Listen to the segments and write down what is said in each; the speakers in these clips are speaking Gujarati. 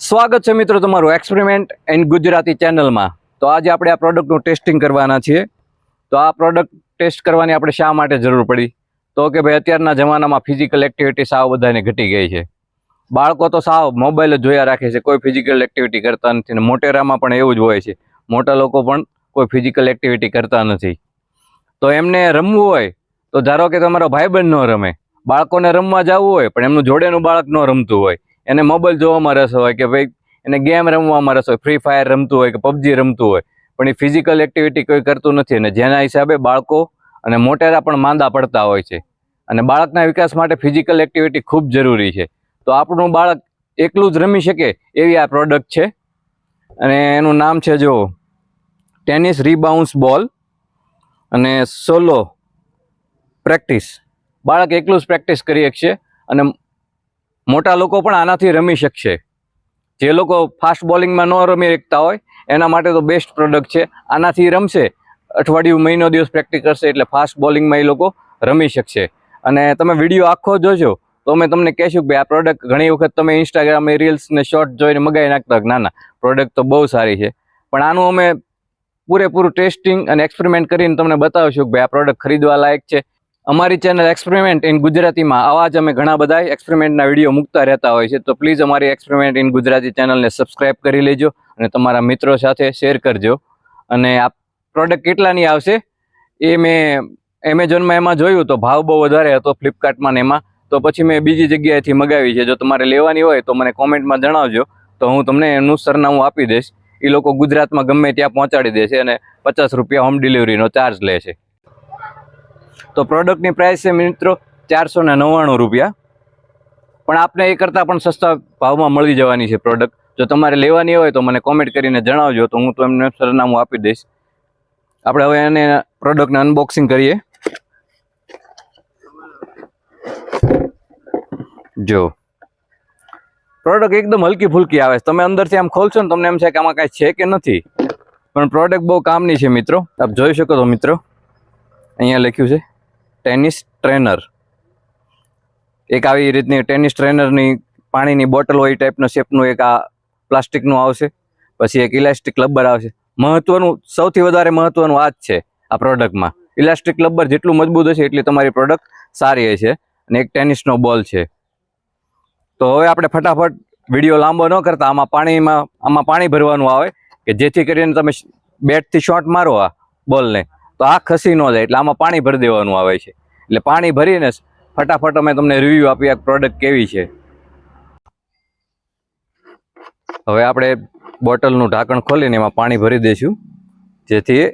સ્વાગત છે મિત્રો તમારું એક્સપેરિમેન્ટ એન્ડ ગુજરાતી ચેનલમાં તો આજે આપણે આ પ્રોડક્ટનું ટેસ્ટિંગ કરવાના છીએ. તો આ પ્રોડક્ટ ટેસ્ટ કરવાની આપણે શા માટે જરૂર પડી? તો કે ભાઈ અત્યારના જમાનામાં ફિઝિકલ એક્ટિવિટી સાવ બધાને ઘટી ગઈ છે. બાળકો તો સાવ મોબાઈલ જ જોયા રાખે છે. કોઈ ફિઝિકલ એક્ટિવિટી કરતા નથી ને મોટેરામાં પણ એવું જ હોય છે. મોટા લોકો પણ કોઈ ફિઝિકલ એક્ટિવિટી કરતા નથી. તો એમને રમવું હોય, તો ધારો કે તમારો ભાઈબંધ ન રમે. બાળકોને રમવા જવું હોય, પણ એમનું જોડેનું બાળક ન રમતું હોય. એને મોબાઈલ જોવામાં રસ હોય કે ભાઈ એને ગેમ રમવામાં રસ હોય ફ્રી ફાયર રમતું હોય કે પબજી રમતું હોય, પણ એ ફિઝિકલ એક્ટિવિટી કોઈ કરતું નથી અને જેના હિસાબે બાળકો અને મોટેરા પણ માંદા પડતા હોય છે. અને બાળકના વિકાસ માટે ફિઝિકલ એક્ટિવિટી ખૂબ જરૂરી છે. તો આપણું બાળક એકલું જ રમી શકે એવી આ પ્રોડક્ટ છે. અને એનું નામ છે જો ટેનિસ રીબાઉન્સ બોલ અને સોલો પ્રેક્ટિસ બાળક એકલું જ પ્રેક્ટિસ કરી શકશે અને મોટા લોકો પણ આનાથી રમી શકશે. જે લોકો ફાસ્ટ બોલિંગમાં ન રમી શકતા હોય, એના માટે તો બેસ્ટ પ્રોડક્ટ છે. આનાથી રમશે, અઠવાડિયું, મહિનો, દિવસ પ્રેક્ટિસ કરશે એટલે ફાસ્ટ બોલિંગમાં એ લોકો રમી શકશે. અને તમે વીડિયો આખો જોજો, તો અમે તમને કહેશું કે આ પ્રોડક્ટ ઘણી વખત તમે ઇન્સ્ટાગ્રામ રીલ્સ ને શોર્ટ જોઈને મગાવી નાખતા ના ના પ્રોડક્ટ તો બહુ સારી છે. પણ આનું અમે પૂરેપૂરું ટેસ્ટિંગ અને એક્સપેરિમેન્ટ કરીને તમને બતાવશું કે આ પ્રોડક્ટ ખરીદવા લાયક છે અમારી ચેનલ એક્સપેરિમેન્ટ ઇન ગુજરાતીમાં આવા જ અમે ઘણા બધા એક્સપેરિમેન્ટના વીડિયો મૂકતા રહેતા હોય છે. તો પ્લીઝ અમારી એક્સપેરિમેન્ટ ઇન ગુજરાતી ચેનલને સબસ્ક્રાઇબ કરી લેજો અને તમારા મિત્રો સાથે શેર કરજો. અને આ પ્રોડક્ટ કેટલાની આવશે? એ મેં એમેઝોનમાં એમાં જોયું તો ભાવ બહુ વધારે હતો ફ્લિપકાર્ટમાં ને એમાં. તો પછી મેં બીજી જગ્યાએથી મગાવી છે. જો તમારે લેવાની હોય તો મને કોમેન્ટમાં જણાવજો. તો હું તમને એનું સરનામું આપી દઈશ. એ લોકો ગુજરાતમાં ગમે ત્યાં પહોંચાડી દેશે અને પચાસ રૂપિયા હોમ ડિલિવરીનો ચાર્જ લે છે. તો પ્રોડક્ટની પ્રાઇસ છે મિત્રો ચારસો ને નવ્વાણું રૂપિયા. પણ આપને એ કરતાં પણ સસ્તા ભાવમાં મળી જવાની છે પ્રોડક્ટ જો તમારે લેવાની હોય તો મને કોમેન્ટ કરીને જણાવજો, તો હું તો એમને સરનામું આપી દઈશ. આપણે હવે એને પ્રોડક્ટને અનબોક્સિંગ કરીએ. જો. પ્રોડક્ટ એકદમ હલકી ફૂલકી આવે છે. તમે અંદરથી આમ ખોલશો ને તમને એમ છે કે આમાં કાંઈ છે કે નથી. પણ પ્રોડક્ટ બહુ કામની છે મિત્રો. આપ જોઈ શકો છો મિત્રો. અહીંયા લખ્યું છે ટેનિસ ટ્રેનર એક આવી રીતની ટેનિસ ટ્રેનરની પાણીની બોટલ હોય ટાઈપનો શેપનું એક આ પ્લાસ્ટિકનું આવશે, પછી એક ઇલાસ્ટિક લબ્બર આવશે. મહત્વનું, સૌથી વધારે મહત્વનું આ જ છે આ પ્રોડક્ટમાં ઇલાસ્ટિક લબ્બર જેટલું મજબૂત હશે એટલી તમારી પ્રોડક્ટ સારી હશે અને એક ટેનિસનો બોલ છે. તો હવે આપણે ફટાફટ વીડિયો લાંબો ન કરતા, આમાં પાણીમાં, આમાં પાણી ભરવાનું આવે કે જેથી કરીને તમે બેટથી શોટ મારો આ બોલને તો આ ખસી ન જાય, એટલે આમાં પાણી ભરી દેવાનું આવે છે. એટલે પાણી ભરીને ફટાફટ અમે તમને રિવ્યૂ આપીએ પ્રોડક્ટ કેવી છે. હવે આપણે બોટલનું ઢાંકણ ખોલીને એમાં પાણી ભરી દઈશું. જેથી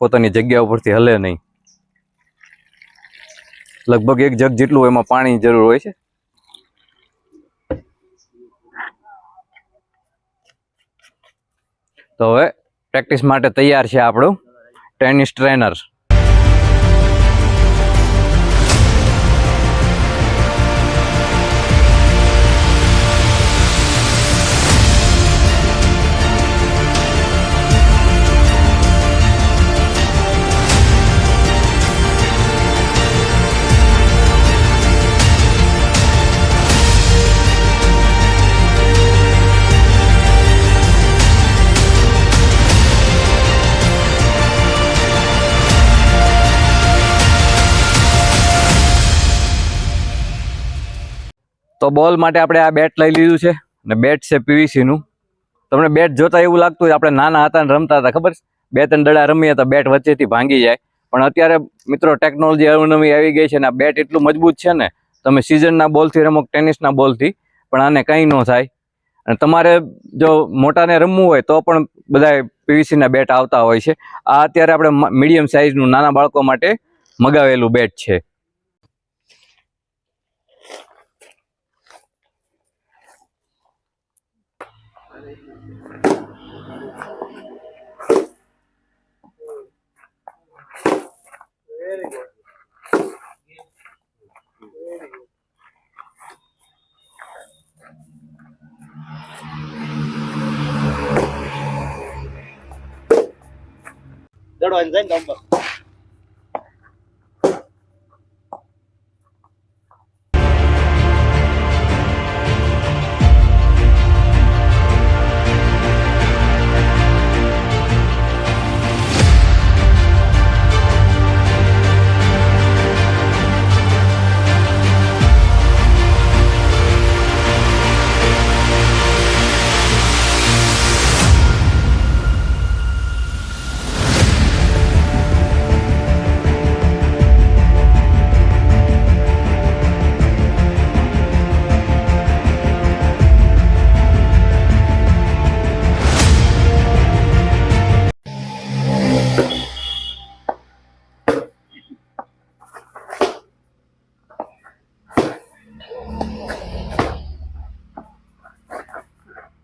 પોતાની જગ્યા ઉપરથી હલે નહીં. લગભગ એક જગ જેટલું એમાં પાણી જરૂર હોય છે. તો હવે પ્રેક્ટિસ માટે તૈયાર છે આપણું. ટેનિસ ટ્રેનર તો બોલ માટે આપણે આ બેટ લઈ લીધું છે અને બેટ છે પીવીસીનું તમને બેટ જોતા એવું લાગતું આપણે નાના હતા ને રમતા હતા, ખબર બે ત્રણ દડા રમીએ તો બેટ વચ્ચેથી ભાંગી જાય. પણ અત્યારે મિત્રો ટેકનોલોજી અવનવી આવી ગઈ છે ને આ બેટ એટલું મજબૂત છે ને, તમે સિઝનના બોલથી રમો ટેનિસના બોલથી પણ આને કંઈ ન થાય. અને તમારે જો મોટાને રમવું હોય તો પણ બધા પીવીસીના બેટ આવતા હોય છે. આ અત્યારે આપણે મીડિયમ સાઇઝનું નાના બાળકો માટે મગાવેલું બેટ છે. દડવાની જાય ને નંબર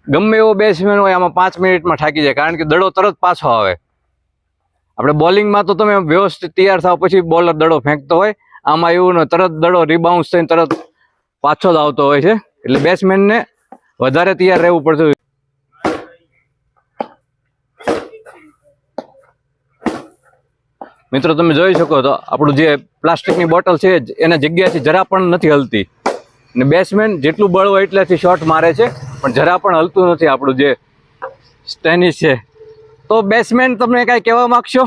ગમે એવો બેટ્સમેન હોય, આમાં પાંચ મિનિટમાં થાકી જાય, કારણ કે દડો તરત પાછો આવે. આપણે બોલિંગમાં તો તમે વ્યવસ્થિત તૈયાર થાવ પછી બોલર દડો ફેંકતો હોય. આમાં એવું ન તરત દડો રિબાઉન્સ થઈને તરત પાછો જ આવતો હોય છે. એટલે બેટ્સમેનને વધારે તૈયાર રહેવું પડતું. મિત્રો, તમે જોઈ શકો તો આપણું જે પ્લાસ્ટિકની બોટલ છે એના જગ્યાથી જરા પણ નથી હલતી. અને બેટ્સમેન જેટલું બળ હોય એટલાથી શોટ મારે છે પણ જરા પણ હલતું નથી આપણું જે સ્ટેનિશ છે. તો બેટ્સમેન તમને કાંઈ કહેવા માંગશો?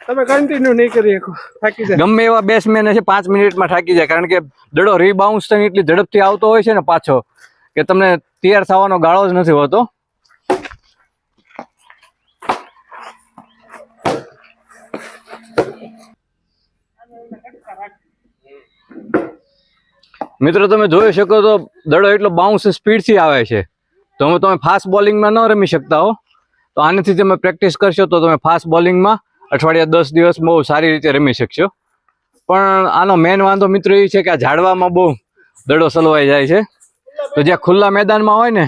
તમે કન્ટિન્યુ નહીં કરી શકો થાકી જાય. ગમે એવા બેટ્સમેન છે પાંચ મિનિટમાં થાકી જાય કારણ કે દડો રીબાઉન્સ થઈને એટલી ઝડપથી આવતો હોય છે ને પાછો કે તમને તૈયાર થવાનો ગાળો જ નથી હોતો. મિત્રો, તમે જોઈ શકો તો દડો એટલો બાઉન્સ સ્પીડથી આવે છે. તો હવે તમે ફાસ્ટ બોલિંગમાં ન રમી શકતા હો. તો આનાથી તમે પ્રેક્ટિસ કરશો તો તમે ફાસ્ટ બોલિંગમાં અઠવાડિયા દસ દિવસ બહુ સારી રીતે રમી શકશો. પણ આનો મેન વાંધો મિત્રો એ છે કે આ ઝાડવામાં બહુ દડો સલવાઈ જાય છે. તો જ્યાં ખુલ્લા મેદાનમાં હોય ને,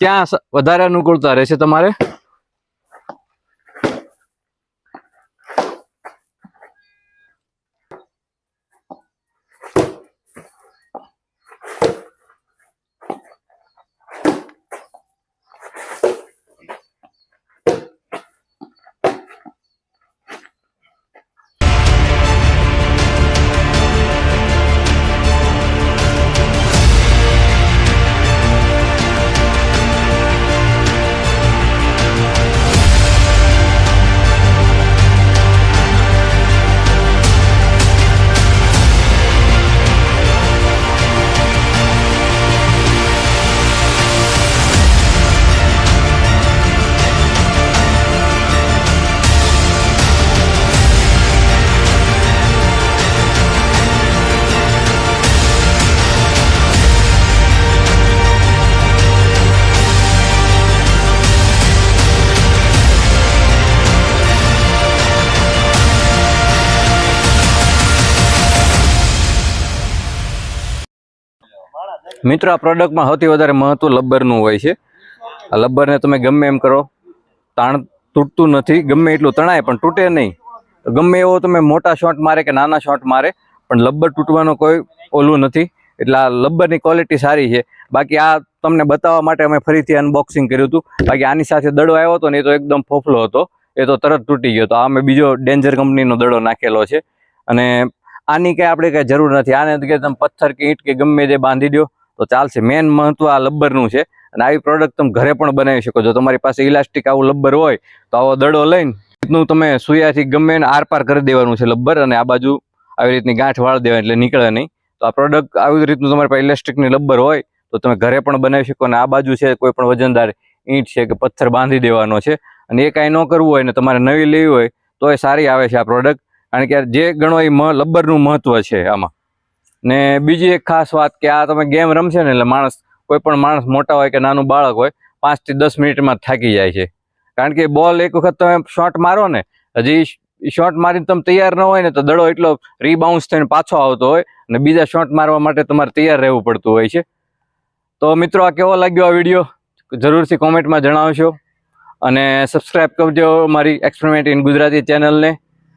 ત્યાં વધારે અનુકૂળતા રહેશે તમારે. મિત્રો, આ પ્રોડક્ટમાં સૌથી વધારે મહત્વ લબ્બરનું હોય છે. આ લબ્બરને તમે ગમે એમ કરો, તાણ તૂટતું નથી, ગમે એટલું તણાય પણ તૂટે નહીં. ગમે એવો તમે મોટા શોટ મારે કે નાના શોટ મારે, પણ લબ્બર તૂટવાનો કોઈ ઓલું નથી. એટલે આ લબ્બરની ક્વોલિટી સારી છે. બાકી આ તમને બતાવવા માટે અમે ફરીથી અનબોક્સિંગ કર્યું હતું. બાકી આની સાથે દડો આવ્યો હતો ને એ તો એકદમ ફોફલો હતો. એ તો તરત તૂટી ગયો તો આ અમે બીજો ડેન્જર કંપનીનો દડો નાખેલો છે. અને આની કંઈ આપણે કંઈ જરૂર નથી. આને તમે પથ્થર કે ઈંટ કે ગમે તે બાંધી દો તો ચાલશે. મેન મહત્વ આ લબ્બરનું છે. અને આવી પ્રોડક્ટ તમે ઘરે પણ બનાવી શકો જો તમારી પાસે ઇલાસ્ટિક આવું લબ્બર હોય, તો આવો દડો લઈને રીતનું તમે સુયાથી ગમે એને આરપાર કરી દેવાનું છે લબ્બર અને આ બાજુ આવી રીતની ગાંઠ વાળ દેવાય એટલે નીકળે નહીં. તો આ પ્રોડક્ટ આવી રીતનું તમારી પાસે ઇલાસ્ટિકની લબ્બર હોય, તો તમે ઘરે પણ બનાવી શકો અને આ બાજુ છે કોઈ પણ વજનદાર ઈંટ છે કે પથ્થર બાંધી દેવાનો છે. અને એ કાંઈ ન કરવું હોય ને તમારે નવી લેવી હોય તો એ સારી આવે છે આ પ્રોડક્ટ કારણ કે જે ગણો એ લબ્બરનું મહત્વ છે આમાં. ને બીજી એક ખાસ વાત કે આ તમે ગેમ રમશે ને એટલે માણસ, કોઈ પણ માણસ મોટા હોય કે નાનું બાળક હોય, પાંચથી દસ મિનિટમાં થાકી જાય છે. કારણ કે બોલ એક વખત તમે શોટ મારો ને, હજી શોટ મારીને તમે તૈયાર ન હોય ને તો દડો એટલો રીબાઉન્સ થઈને પાછો આવતો હોય અને બીજા શોટ મારવા માટે તમારે તૈયાર રહેવું પડતું હોય છે. તો મિત્રો, આ કેવો લાગ્યો આ વીડિયો? જરૂરથી કોમેન્ટમાં જણાવશો અને સબસ્ક્રાઈબ કરજો મારી એક્સપેરિમેન્ટ ઇન ગુજરાતી ચેનલને